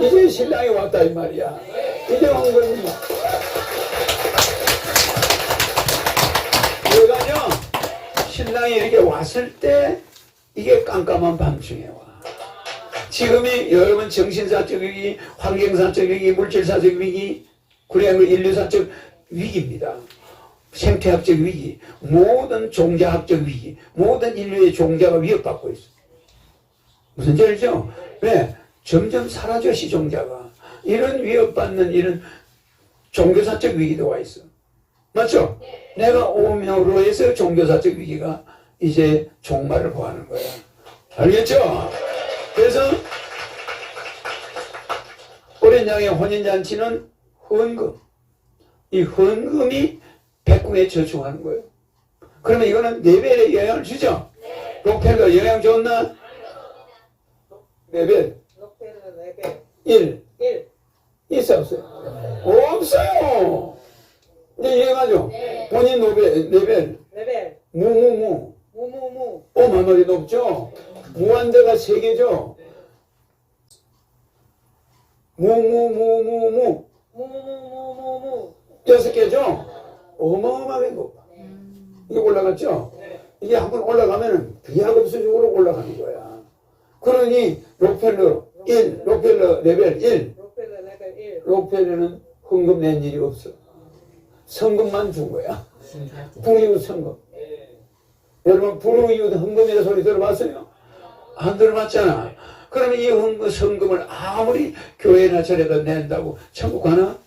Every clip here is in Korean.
이제 신랑이 왔다 이 말이야. 이제 온 겁니다. 왜가요? 신랑이 이렇게 왔을 때 이게 깜깜한 밤중에 와. 지금이 여러분 정신사적 위기, 환경사적 위기, 물질사적 위기, 그리고 인류사적 위기입니다. 생태학적 위기, 모든 종자학적 위기, 모든 인류의 종자가 위협받고 있어. 무슨 말이죠? 왜? 점점 사라져 시종자가. 이런 위협받는 이런 종교사적 위기도 와 있어. 맞죠? 내가 오명으로 해서 종교사적 위기가 이제 종말을 보하는 거야. 알겠죠? 그래서 어린 양의 혼인잔치는 헌금. 이 헌금이 백궁에 저축하는 거예요. 그러면 이거는 네 배의 영향을 주죠? 록펠러 영향 줬나? 네 레벨 1. 1 있어 없어요? 없어요. 이제 이해가죠? 본인 노벨, 레벨, 레벨 무무무. 무무무 어마어마하게 높죠? 무한대가 세 개죠? 무무무무무. 무무무무무 여섯 개죠? 어마어마하게 높아. 이게 올라갔죠? 이게 한번 올라가면은 비약업수적으로 올라가는 거야. 그러니 록펠러 1, 록펠러 레벨 1, 록펠러 레벨 1 록펠러는 헌금 낸 일이 없어. 성금만 준 거야. 불이웃 성금. 여러분 불이웃 헌금이라는 소리 들어봤어요? 안 들어봤잖아. 그러면 이 헌금, 성금을 아무리 교회나 절에다 낸다고 천국 가나?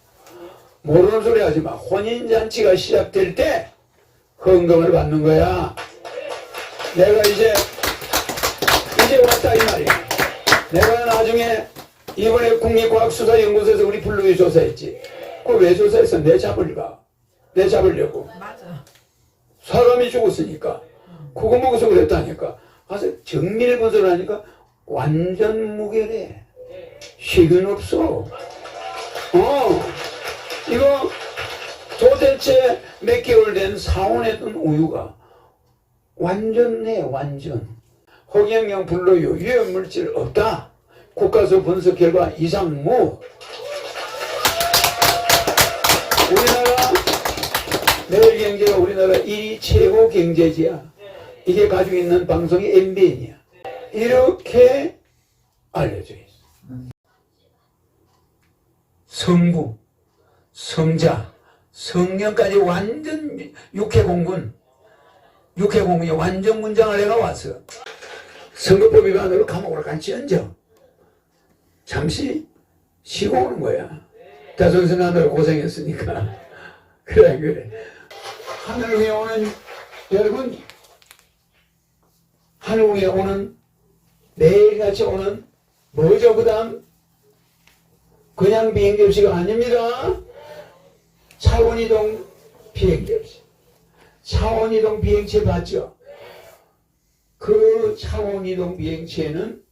모르는 소리 하지 마. 혼인잔치가 시작될 때 헌금을 받는 거야. 내가 이제 이제 왔다 이 말이야. 내가 나중에 이번에 국립과학수사연구소에서 우리 블루이 조사했지. 그거 왜 조사했어? 내 잡을까? 내 잡으려고. 맞아. 사람이 죽었으니까. 그거 먹어서 그랬다니까. 가서 정밀 분석을 하니까 완전 무결해. 식은 없어. 어. 이거 도대체 몇 개월 된 사원했던 우유가 완전해, 완전. 호경영 불로유, 위험물질 없다. 국가서 분석 결과 이상무. 우리나라 매일 경제가 우리나라 1위 최고 경제지야. 이게 가지고 있는 방송이 MBN이야. 이렇게 알려져 있어. 성부, 성자, 성령까지 완전 육해공군, 육해공군이 완전 문장을 내가 왔어. 선거법 위반으로 감옥으로 간지언정. 잠시 쉬고 오는 거야. 대선생 하느라 고생했으니까. 그래, 그래. 하늘 위에 오는, 여러분, 하늘 위에 오는, 매일같이 오는, 뭐죠, 그 다음? 그냥 비행기 없이가 아닙니다. 차원이동 비행기 없이. 차원이동 비행체 봤죠? 그 차원이동 비행체는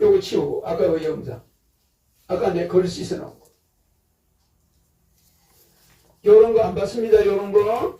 요거 치우고, 아까 그 영상. 아까 내 글을 씻어놓고. 요런 거 안 봤습니다, 요런 거.